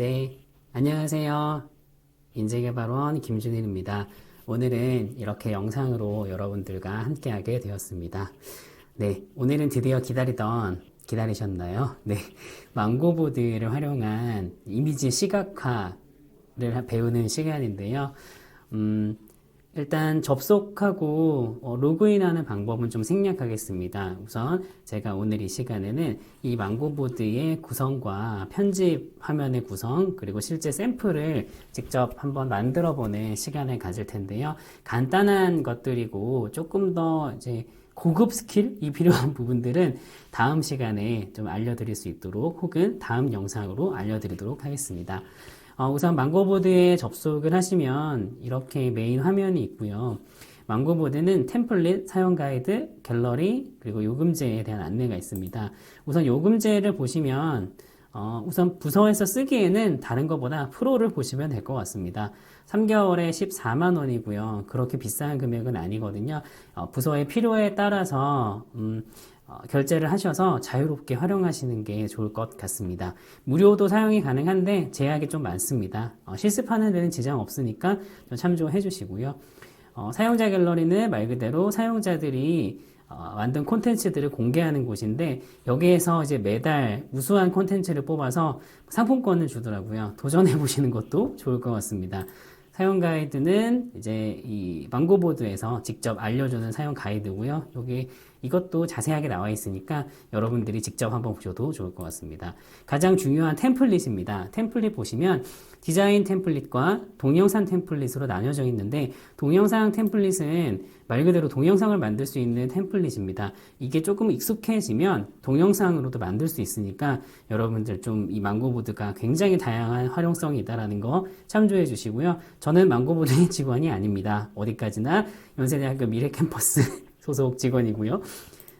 네, 안녕하세요. 인재개발원 김준일입니다. 오늘은 이렇게 영상으로 여러분들과 함께하게 되었습니다. 네, 오늘은 드디어 기다리던, 기다리셨나요? 네, 망고보드를 활용한 이미지 시각화를 배우는 시간인데요. 음, 일단 접속하고 어, 로그인하는 방법은 좀 생략하겠습니다. 우선 제가 오늘 이 시간에는 이 망고보드의 구성과 편집 화면의 구성 그리고 실제 샘플을 직접 한번 만들어 보는 시간을 가질 텐데요. 간단한 것들이고 조금 더 이제 고급 스킬이 필요한 부분들은 다음 시간에 좀 알려드릴 수 있도록 혹은 다음 영상으로 알려드리도록 하겠습니다. 어, 우선 망고보드에 접속을 하시면 이렇게 메인 화면이 있고요. 망고보드는 템플릿, 사용 가이드, 갤러리, 그리고 요금제에 대한 안내가 있습니다. 우선 요금제를 보시면 어, 우선 부서에서 쓰기에는 다른 것보다 프로를 보시면 될 것 같습니다. 3개월에 14만 원이고요. 그렇게 비싼 금액은 아니거든요. 어, 부서의 필요에 따라서 음, 어, 결제를 하셔서 자유롭게 활용하시는 게 좋을 것 같습니다. 무료도 사용이 가능한데 제약이 좀 많습니다. 어, 실습하는 데는 지장 없으니까 좀 참조해 주시고요. 어, 사용자 갤러리는 말 그대로 사용자들이 어, 만든 콘텐츠들을 공개하는 곳인데 여기에서 이제 매달 우수한 콘텐츠를 뽑아서 상품권을 주더라고요. 도전해 보시는 것도 좋을 것 같습니다. 사용 가이드는 이제 이 망고보드에서 직접 알려주는 사용 가이드고요. 여기 이것도 자세하게 나와 있으니까 여러분들이 직접 한번 보셔도 좋을 것 같습니다. 가장 중요한 템플릿입니다. 템플릿 보시면 디자인 템플릿과 동영상 템플릿으로 나뉘어져 있는데 동영상 템플릿은 말 그대로 동영상을 만들 수 있는 템플릿입니다. 이게 조금 익숙해지면 동영상으로도 만들 수 있으니까 여러분들 좀 이 망고보드가 굉장히 다양한 활용성이 있다라는 거 참조해 주시고요. 저는 망고보드의 직원이 아닙니다. 어디까지나 연세대학교 미래캠퍼스 소속 직원이고요.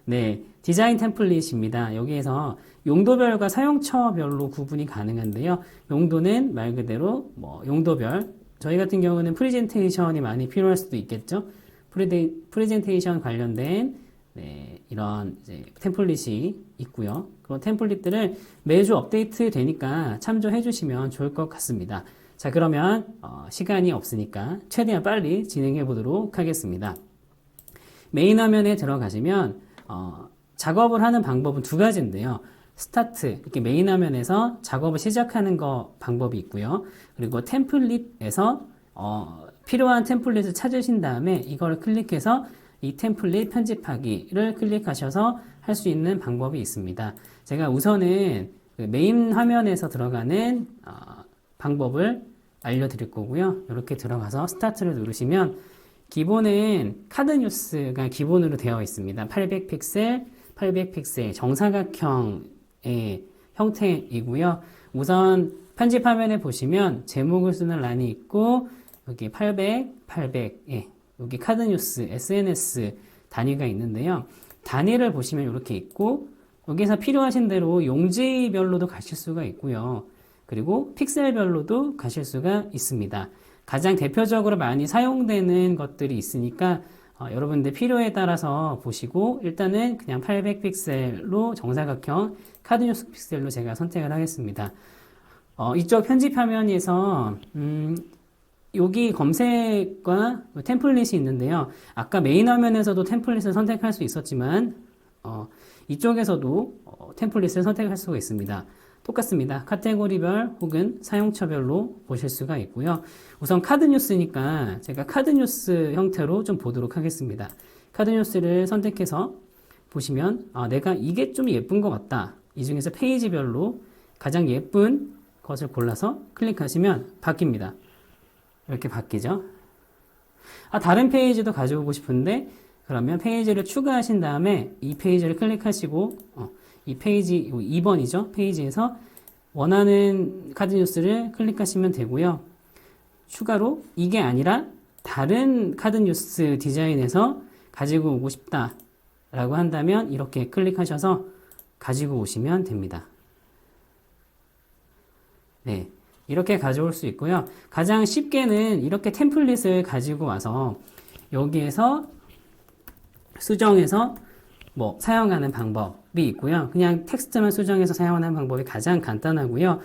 네, 디자인 템플릿입니다. 여기에서 용도별과 사용처별로 구분이 가능한데요. 용도는 말 그대로 뭐 용도별 저희 같은 경우는 프레젠테이션이 많이 필요할 수도 있겠죠. 프레데, 프레젠테이션 관련된 네, 이런 템플릿이 있고요. 그런 템플릿들을 매주 업데이트 되니까 참조해 주시면 좋을 것 같습니다. 자, 그러면 어, 시간이 없으니까 최대한 빨리 진행해 보도록 하겠습니다. 메인 화면에 들어가시면 어, 작업을 하는 방법은 두 가지인데요. 스타트 이렇게 메인 화면에서 작업을 시작하는 거 방법이 있고요. 그리고 템플릿에서 어, 필요한 템플릿을 찾으신 다음에 이걸 클릭해서 이 템플릿 편집하기를 클릭하셔서 할 수 있는 방법이 있습니다. 제가 우선은 그 메인 화면에서 들어가는 어, 방법을 알려드릴 거고요. 이렇게 들어가서 스타트를 누르시면 기본은 카드 뉴스가 기본으로 되어 있습니다. 800픽셀, 800픽셀 정사각형 의 형태이고요. 우선 편집 화면에 보시면 제목을 쓰는 란이 있고 여기 800, 800, 예, 여기 카드 뉴스, SNS 단위가 있는데요. 단위를 보시면 이렇게 있고 여기서 필요하신 대로 용지별로도 가실 수가 있고요. 그리고 픽셀별로도 가실 수가 있습니다. 가장 대표적으로 많이 사용되는 것들이 있으니까 어, 여러분들 필요에 따라서 보시고 일단은 그냥 800픽셀로 정사각형 카드뉴스 픽셀로 제가 선택을 하겠습니다. 어, 이쪽 편집 화면에서 음, 여기 검색과 템플릿이 있는데요. 아까 메인 화면에서도 템플릿을 선택할 수 있었지만 어, 이쪽에서도 어, 템플릿을 선택할 수가 있습니다. 똑같습니다. 카테고리별 혹은 사용처별로 보실 수가 있고요. 우선 카드 뉴스니까 제가 카드 뉴스 형태로 좀 보도록 하겠습니다. 카드 뉴스를 선택해서 보시면 아, 내가 이게 좀 예쁜 것 같다. 이 중에서 페이지별로 가장 예쁜 것을 골라서 클릭하시면 바뀝니다. 이렇게 바뀌죠. 아, 다른 페이지도 가져오고 싶은데 그러면 페이지를 추가하신 다음에 이 페이지를 클릭하시고 어, 이 페이지 2번이죠. 페이지에서 원하는 카드 뉴스를 클릭하시면 되고요. 추가로 이게 아니라 다른 카드 뉴스 디자인에서 가지고 오고 싶다 라고 한다면 이렇게 클릭하셔서 가지고 오시면 됩니다. 네. 이렇게 가져올 수 있고요. 가장 쉽게는 이렇게 템플릿을 가지고 와서 여기에서 수정해서 뭐 사용하는 방법이 있고요. 그냥 텍스트만 수정해서 사용하는 방법이 가장 간단하고요.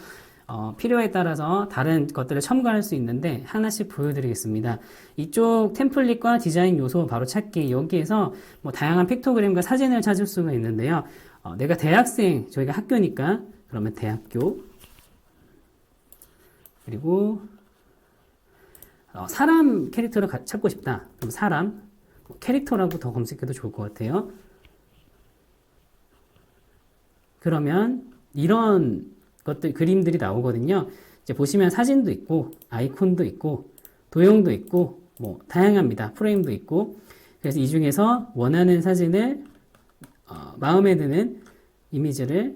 어, 필요에 따라서 다른 것들을 첨가할 수 있는데 하나씩 보여드리겠습니다. 이쪽 템플릿과 디자인 요소 바로 찾기 여기에서 뭐 다양한 픽토그램과 사진을 찾을 수가 있는데요. 어, 내가 대학생 저희가 학교니까 그러면 대학교 그리고 어, 사람 캐릭터를 가- 찾고 싶다. 그럼 사람 뭐 캐릭터라고 더 검색해도 좋을 것 같아요. 그러면 이런 것들 그림들이 나오거든요. 이제 보시면 사진도 있고 아이콘도 있고 도형도 있고 뭐 다양합니다. 프레임도 있고 그래서 이 중에서 원하는 사진을 어, 마음에 드는 이미지를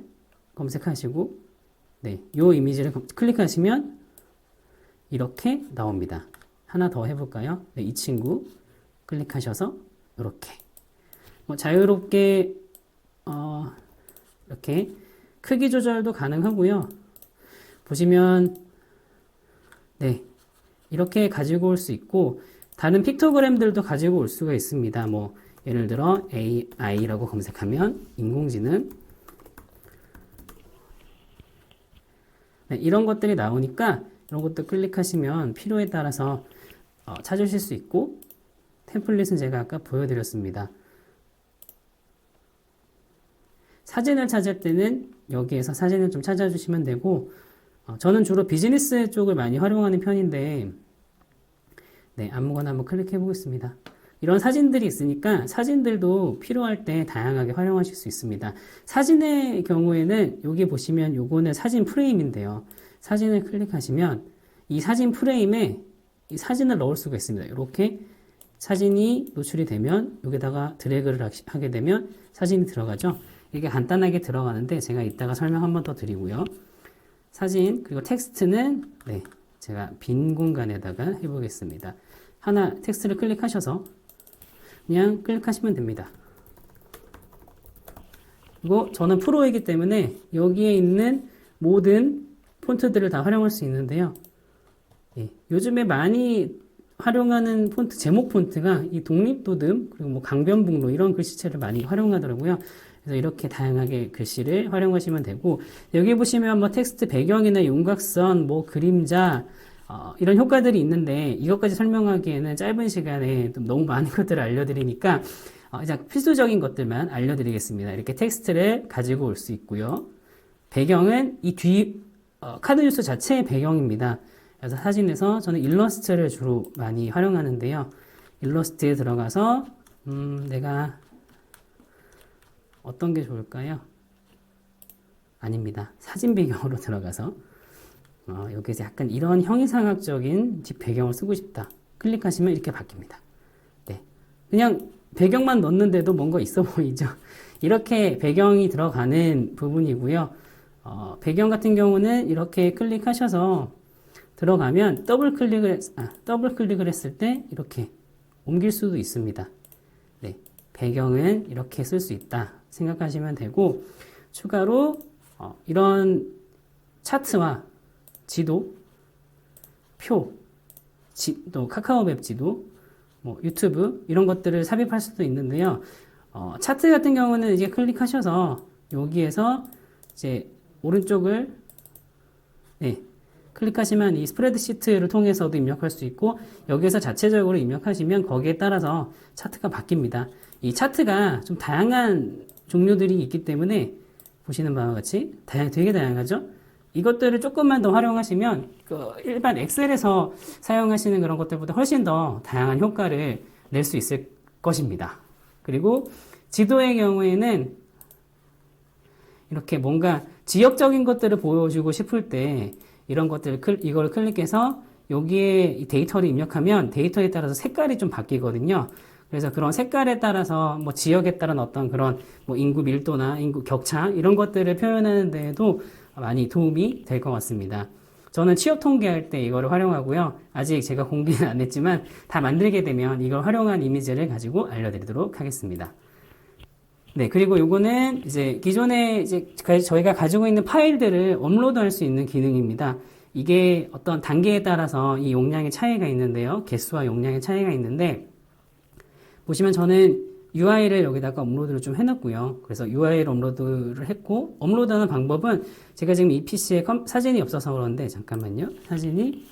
검색하시고 네, 요 이미지를 검- 클릭하시면 이렇게 나옵니다. 하나 더 해볼까요? 네, 이 친구 클릭하셔서 이렇게 뭐 자유롭게 어, 이렇게 크기 조절도 가능하고요. 보시면 네 이렇게 가지고 올 수 있고 다른 픽토그램들도 가지고 올 수가 있습니다. 뭐 예를 들어 AI라고 검색하면 인공지능 네, 이런 것들이 나오니까 이런 것도 클릭하시면 필요에 따라서 어, 찾으실 수 있고 템플릿은 제가 아까 보여드렸습니다. 사진을 찾을 때는 여기에서 사진을 좀 찾아주시면 되고 어, 저는 주로 비즈니스 쪽을 많이 활용하는 편인데 네, 아무거나 한번 클릭해 보겠습니다. 이런 사진들이 있으니까 사진들도 필요할 때 다양하게 활용하실 수 있습니다. 사진의 경우에는 여기 보시면 요거는 사진 프레임인데요. 사진을 클릭하시면 이 사진 프레임에 이 사진을 넣을 수가 있습니다. 이렇게 사진이 노출이 되면 여기다가 드래그를 하게 되면 사진이 들어가죠. 이게 간단하게 들어가는데 제가 이따가 설명 한 번 더 드리고요. 사진 그리고 텍스트는 네, 제가 빈 공간에다가 해보겠습니다. 하나 텍스트를 클릭하셔서 그냥 클릭하시면 됩니다. 그리고 저는 프로이기 때문에 여기에 있는 모든 폰트들을 다 활용할 수 있는데요. 예, 요즘에 많이 활용하는 폰트 제목 폰트가 이 독립도듬 그리고 뭐 강변북로 이런 글씨체를 많이 활용하더라고요. 그래서 이렇게 다양하게 글씨를 활용하시면 되고 여기 보시면 뭐 텍스트 배경이나 윤곽선 뭐 그림자 어, 이런 효과들이 있는데 이것까지 설명하기에는 짧은 시간에 좀 너무 많은 것들을 알려드리니까 어, 이제 필수적인 것들만 알려드리겠습니다. 이렇게 텍스트를 가지고 올 수 있고요. 배경은 이 뒤 어, 카드 뉴스 자체의 배경입니다. 그래서 사진에서 저는 일러스트를 주로 많이 활용하는데요. 일러스트에 들어가서 음, 내가 어떤 게 좋을까요? 아닙니다. 사진 배경으로 들어가서 어, 여기서 약간 이런 형이상학적인 뒷 배경을 쓰고 싶다. 클릭하시면 이렇게 바뀝니다. 네. 그냥 배경만 넣는데도 뭔가 있어 보이죠? 이렇게 배경이 들어가는 부분이고요. 어, 배경 같은 경우는 이렇게 클릭하셔서 들어가면 더블 클릭을, 했- 아, 더블 클릭을 했을 때 이렇게 옮길 수도 있습니다. 네. 배경은 이렇게 쓸 수 있다 생각하시면 되고, 추가로 어, 이런 차트와 지도, 표, 지, 또 카카오맵 지도, 뭐 유튜브 이런 것들을 삽입할 수도 있는데요. 어, 차트 같은 경우는 이제 클릭하셔서 여기에서 이제 오른쪽을 네, 클릭하시면 이 스프레드시트를 통해서도 입력할 수 있고 여기에서 자체적으로 입력하시면 거기에 따라서 차트가 바뀝니다. 이 차트가 좀 다양한 종류들이 있기 때문에 보시는 바와 같이 다양, 되게 다양하죠? 이것들을 조금만 더 활용하시면 그 일반 엑셀에서 사용하시는 그런 것들보다 훨씬 더 다양한 효과를 낼 수 있을 것입니다. 그리고 지도의 경우에는 이렇게 뭔가 지역적인 것들을 보여주고 싶을 때 이런 것들을 클, 이걸 클릭해서 여기에 이 데이터를 입력하면 데이터에 따라서 색깔이 좀 바뀌거든요. 그래서 그런 색깔에 따라서 뭐 지역에 따른 어떤 그런 뭐 인구 밀도나 인구 격차 이런 것들을 표현하는 데에도 많이 도움이 될 것 같습니다. 저는 취업 통계할 때 이거를 활용하고요. 아직 제가 공개는 안 했지만 다 만들게 되면 이걸 활용한 이미지를 가지고 알려드리도록 하겠습니다. 네, 그리고 요거는 이제 기존에 이제 저희가 가지고 있는 파일들을 업로드할 수 있는 기능입니다. 이게 어떤 단계에 따라서 이 용량의 차이가 있는데요. 개수와 용량의 차이가 있는데 보시면 저는 UI를 여기다가 업로드를 좀 해놨고요. 그래서 UI를 업로드를 했고, 업로드하는 방법은 제가 지금 이 PC에 사진이 없어서 그러는데, 잠깐만요. 사진이,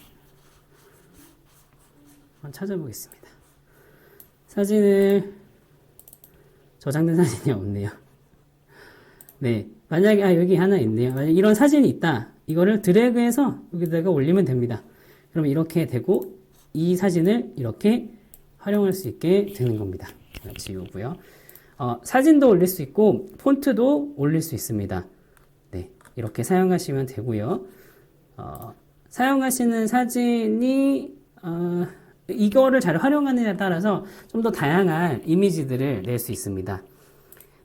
한번 찾아보겠습니다. 사진을, 저장된 사진이 없네요. 네. 만약에, 아, 여기 하나 있네요. 만약 이런 사진이 있다. 이거를 드래그해서 여기다가 올리면 됩니다. 그러면 이렇게 되고, 이 사진을 이렇게 활용할 수 있게 되는 겁니다. 지우고요. 어, 사진도 올릴 수 있고 폰트도 올릴 수 있습니다. 네, 이렇게 사용하시면 되고요. 어, 사용하시는 사진이 어, 이거를 잘 활용하느냐에 따라서 좀 더 다양한 이미지들을 낼 수 있습니다.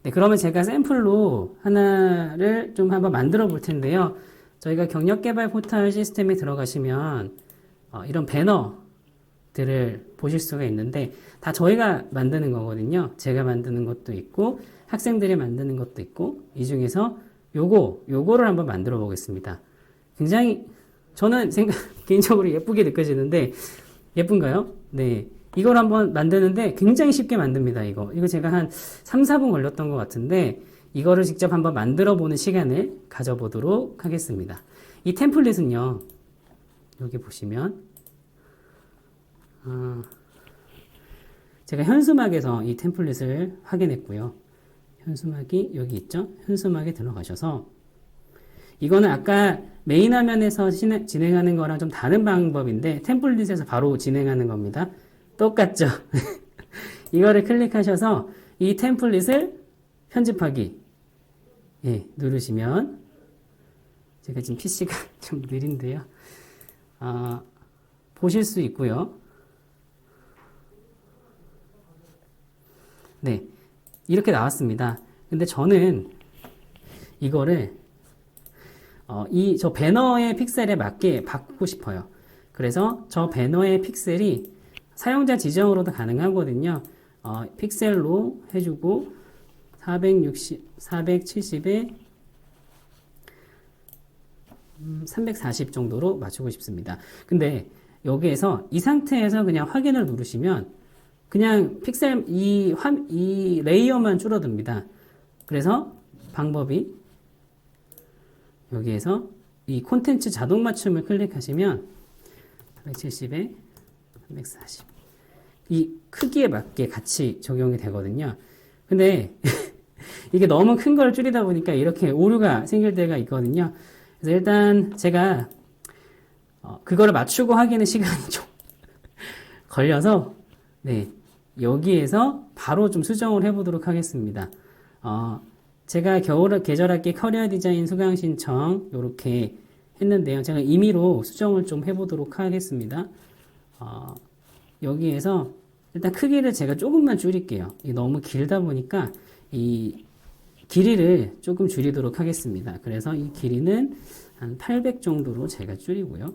네, 그러면 제가 샘플로 하나를 좀 한번 만들어 볼 텐데요. 저희가 경력 개발 포털 시스템에 들어가시면 어, 이런 배너 들을 보실 수가 있는데 다 저희가 만드는 거거든요. 제가 만드는 것도 있고 학생들이 만드는 것도 있고 이 중에서 요거 요거를 한번 만들어 보겠습니다. 굉장히 저는 생각 개인적으로 예쁘게 느껴지는데 예쁜가요? 네. 이걸 한번 만드는데 굉장히 쉽게 만듭니다. 이거. 이거 제가 한 3, 4분 걸렸던 것 같은데 이거를 직접 한번 만들어 보는 시간을 가져보도록 하겠습니다. 이 템플릿은요. 여기 보시면 어, 제가 현수막에서 이 템플릿을 확인했고요. 현수막이 여기 있죠? 현수막에 들어가셔서 이거는 아까 메인 화면에서 진행하는 거랑 좀 다른 방법인데 템플릿에서 바로 진행하는 겁니다. 똑같죠? 이거를 클릭하셔서 이 템플릿을 편집하기 예, 누르시면 제가 지금 PC가 좀 느린데요. 어, 보실 수 있고요. 네. 이렇게 나왔습니다. 근데 저는 이거를 어, 이 저 배너의 픽셀에 맞게 바꾸고 싶어요. 그래서 저 배너의 픽셀이 사용자 지정으로도 가능하거든요. 어, 픽셀로 해주고 460, 470에 340 정도로 맞추고 싶습니다. 근데 여기에서 이 상태에서 그냥 확인을 누르시면 그냥 픽셀 이, 화, 이 레이어만 줄어듭니다. 그래서 방법이 여기에서 이 콘텐츠 자동 맞춤을 클릭하시면 170에 340. 이 크기에 맞게 같이 적용이 되거든요. 근데 이게 너무 큰 걸 줄이다 보니까 이렇게 오류가 생길 때가 있거든요. 그래서 일단 제가 어, 그거를 맞추고 하기는 시간이 좀 걸려서 네 여기에서 바로 좀 수정을 해보도록 하겠습니다. 어, 제가 겨울 계절학기 커리어 디자인 수강 신청 이렇게 했는데요. 제가 임의로 수정을 좀 해보도록 하겠습니다. 어, 여기에서 일단 크기를 제가 조금만 줄일게요. 너무 길다 보니까 이 길이를 조금 줄이도록 하겠습니다. 그래서 이 길이는 한 800 정도로 제가 줄이고요.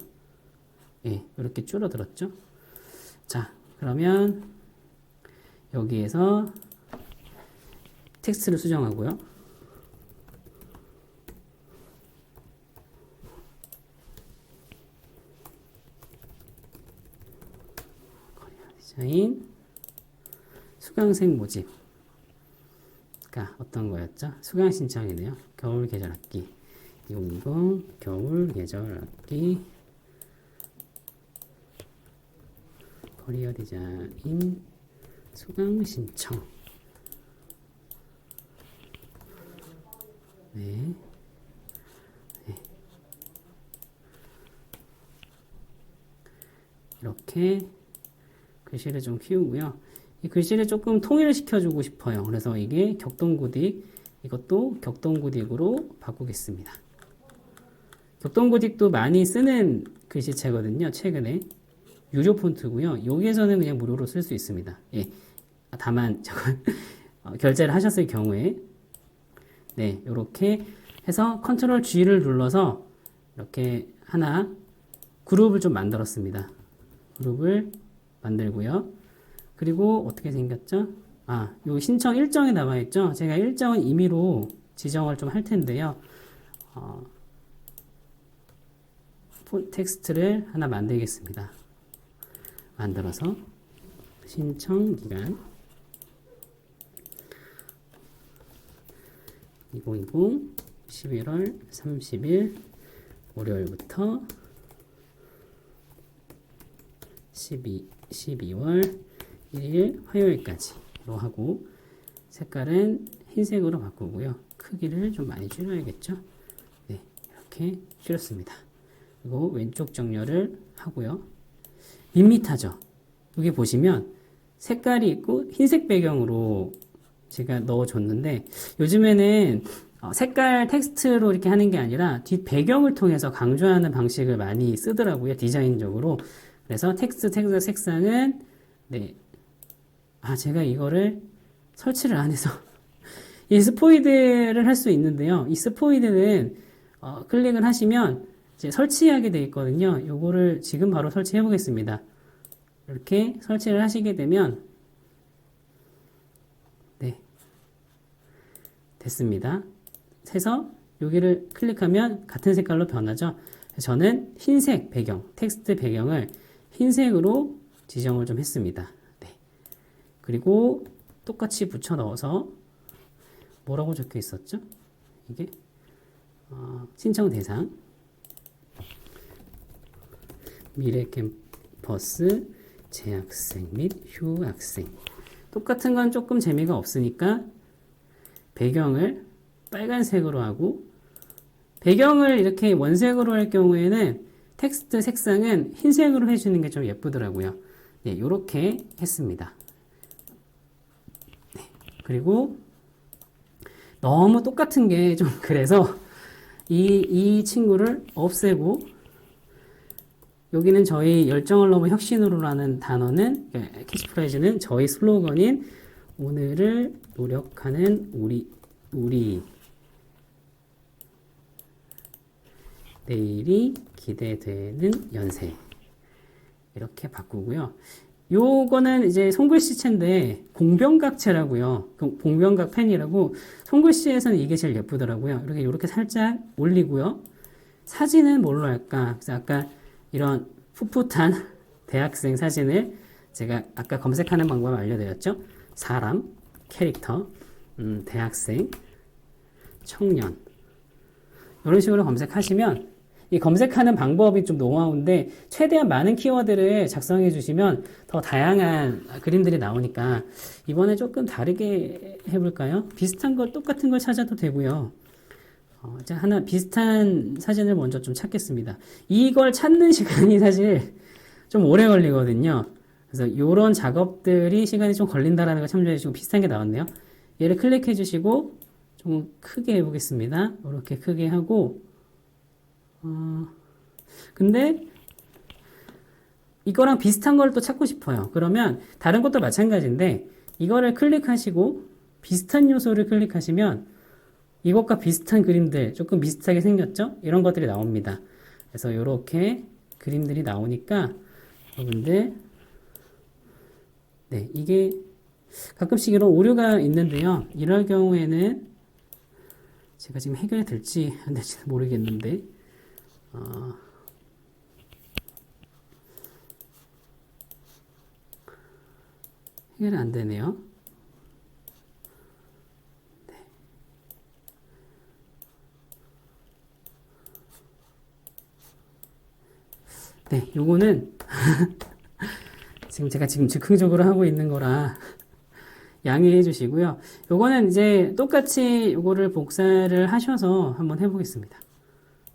예, 이렇게 줄어들었죠. 자, 그러면 여기에서 텍스트를 수정하고요. 디자인 수강생 모집 가 어떤 거였죠? 수강 신청이네요. 겨울 계절 학기 2020 겨울 계절 학기 커리어 디자인 수강 신청. 네. 네. 이렇게 글씨를 좀 키우고요. 이 글씨를 조금 통일을 시켜주고 싶어요. 그래서 이게 격동구딕, 이것도 격동구딕으로 바꾸겠습니다. 격동구딕도 많이 쓰는 글씨체거든요. 최근에. 유료 폰트고요. 여기에서는 그냥 무료로 쓸 수 있습니다. 예. 다만 어, 결제를 하셨을 경우에 네, 이렇게 해서 컨트롤 G를 눌러서 이렇게 하나 그룹을 좀 만들었습니다. 그룹을 만들고요. 그리고 어떻게 생겼죠? 아, 요 신청 일정이 나와 있죠? 제가 일정은 임의로 지정을 좀 할 텐데요. 어, 텍스트를 하나 만들겠습니다. 만들어서 신청 기간 2020 11월 30일 월요일부터 12, 12월 1일 화요일까지로 하고 색깔은 흰색으로 바꾸고요. 크기를 좀 많이 줄여야겠죠. 네, 이렇게 줄였습니다. 그리고 왼쪽 정렬을 하고요. 밋밋하죠. 여기 보시면 색깔이 있고 흰색 배경으로 제가 넣어줬는데 요즘에는 어, 색깔 텍스트로 이렇게 하는 게 아니라 뒷 배경을 통해서 강조하는 방식을 많이 쓰더라고요. 디자인적으로. 그래서 텍스트, 텍스트 색상은 네. 아, 제가 이거를 설치를 안 해서 이 스포이드를 할 수 있는데요. 이 스포이드는 어, 클릭을 하시면 이제 설치하게 되어 있거든요. 요거를 지금 바로 설치해 보겠습니다. 이렇게 설치를 하시게 되면 네 됐습니다. 해서 여기를 클릭하면 같은 색깔로 변하죠. 저는 흰색 배경, 텍스트 배경을 흰색으로 지정을 좀 했습니다. 네. 그리고 똑같이 붙여 넣어서 뭐라고 적혀 있었죠? 이게 어, 신청 대상 미래 캠퍼스 재학생 및 휴학생 똑같은 건 조금 재미가 없으니까 배경을 빨간색으로 하고 배경을 이렇게 원색으로 할 경우에는 텍스트 색상은 흰색으로 해주는 게 좀 예쁘더라고요. 네, 이렇게 했습니다. 네, 그리고 너무 똑같은 게 좀 그래서 이, 이 친구를 없애고 여기는 저희 열정을 넘어 혁신으로라는 단어는 예, 캐치프라이즈는 저희 슬로건인 오늘을 노력하는 우리 우리 내일이 기대되는 연세 이렇게 바꾸고요. 요거는 이제 손글씨체인데 공병각체라고요. 그 공병각 펜이라고 손글씨에서는 이게 제일 예쁘더라고요. 이렇게 이렇게 살짝 올리고요. 사진은 뭘로 할까? 그래서 아까 이런 풋풋한 대학생 사진을 제가 아까 검색하는 방법을 알려드렸죠. 사람, 캐릭터, 음, 대학생, 청년 이런 식으로 검색하시면 이 검색하는 방법이 좀 노하우인데 최대한 많은 키워드를 작성해 주시면 더 다양한 그림들이 나오니까 이번에 조금 다르게 해볼까요? 비슷한 걸 똑같은 걸 찾아도 되고요. 어, 자, 하나 비슷한 사진을 먼저 좀 찾겠습니다. 이걸 찾는 시간이 사실 좀 오래 걸리거든요. 그래서 이런 작업들이 시간이 좀 걸린다라는 걸 참조해 주시고 비슷한 게 나왔네요. 얘를 클릭해 주시고 좀 크게 해보겠습니다. 이렇게 크게 하고 어, 근데 이거랑 비슷한 걸 또 찾고 싶어요. 그러면 다른 것도 마찬가지인데 이거를 클릭하시고 비슷한 요소를 클릭하시면 이것과 비슷한 그림들 조금 비슷하게 생겼죠? 이런 것들이 나옵니다. 그래서 이렇게 그림들이 나오니까 여러분들 네 이게 가끔씩 이런 오류가 있는데요. 이럴 경우에는 제가 지금 해결이 될지 안 될지 모르겠는데 어, 해결이 안 되네요. 네, 요거는 지금 제가 지금 즉흥적으로 하고 있는 거라 양해해 주시고요. 요거는 이제 똑같이 요거를 복사를 하셔서 한번 해보겠습니다.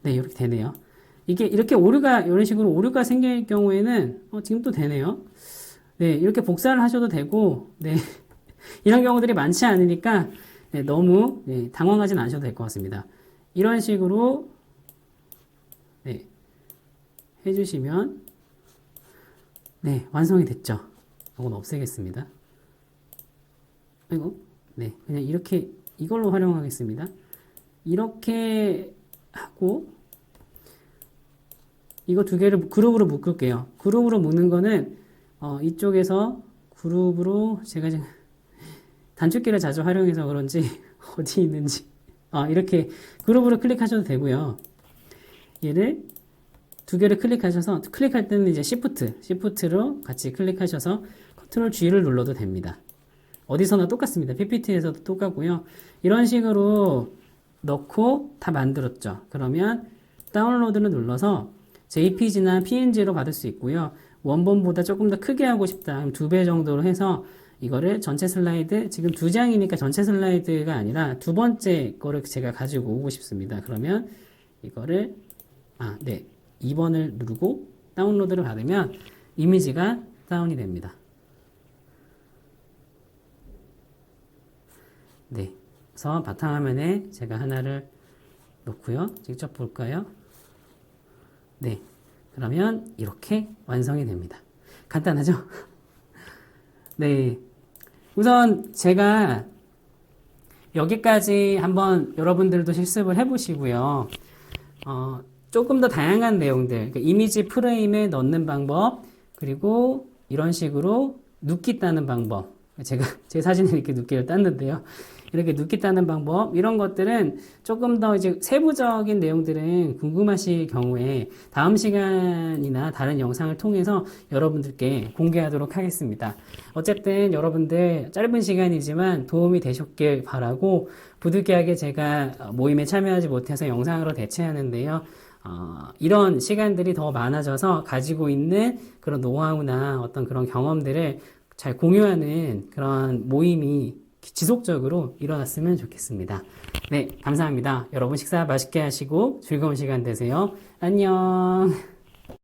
네, 이렇게 되네요. 이게 이렇게 오류가 이런 식으로 오류가 생길 경우에는 어, 지금 또 되네요. 네, 이렇게 복사를 하셔도 되고, 네, 이런 경우들이 많지 않으니까 네, 너무 네, 당황하지는 않으셔도 될 것 같습니다. 이런 식으로 네, 해주시면 네, 완성이 됐죠. 이건 없애겠습니다. 아이고, 네, 그냥 이렇게 이걸로 활용하겠습니다. 이렇게 하고 이거 두 개를 그룹으로 묶을게요. 그룹으로 묶는 거는 어, 이쪽에서 그룹으로 제가 지금 단축키를 자주 활용해서 그런지 어디 있는지 아, 이렇게 그룹으로 클릭하셔도 되고요. 얘를 두 개를 클릭하셔서 클릭할 때는 이제 Shift, Shift로 같이 클릭하셔서 Ctrl G를 눌러도 됩니다. 어디서나 똑같습니다. PPT에서도 똑같고요. 이런 식으로 넣고 다 만들었죠. 그러면 다운로드를 눌러서 JPG나 PNG로 받을 수 있고요. 원본보다 조금 더 크게 하고 싶다. 두 배 정도로 해서 이거를 전체 슬라이드, 지금 두 장이니까 전체 슬라이드가 아니라 두 번째 거를 제가 가지고 오고 싶습니다. 그러면 이거를, 아, 네. 2번을 누르고 다운로드를 받으면 이미지가 다운이 됩니다. 네. 그래서 바탕화면에 제가 하나를 놓고요. 직접 볼까요? 네. 그러면 이렇게 완성이 됩니다. 간단하죠? 네. 우선 제가 여기까지 한번 여러분들도 실습을 해보시고요. 어, 조금 더 다양한 내용들, 그러니까 이미지 프레임에 넣는 방법, 그리고 이런 식으로 눕기 따는 방법. 제가 제 사진에 이렇게 눕기를 땄는데요. 이렇게 눕기 따는 방법, 이런 것들은 조금 더 이제 세부적인 내용들은 궁금하실 경우에 다음 시간이나 다른 영상을 통해서 여러분들께 공개하도록 하겠습니다. 어쨌든 여러분들 짧은 시간이지만 도움이 되셨길 바라고 부득이하게 제가 모임에 참여하지 못해서 영상으로 대체하는데요. 어, 이런 시간들이 더 많아져서 가지고 있는 그런 노하우나 어떤 그런 경험들을 잘 공유하는 그런 모임이 지속적으로 일어났으면 좋겠습니다. 네, 감사합니다. 여러분 식사 맛있게 하시고 즐거운 시간 되세요. 안녕.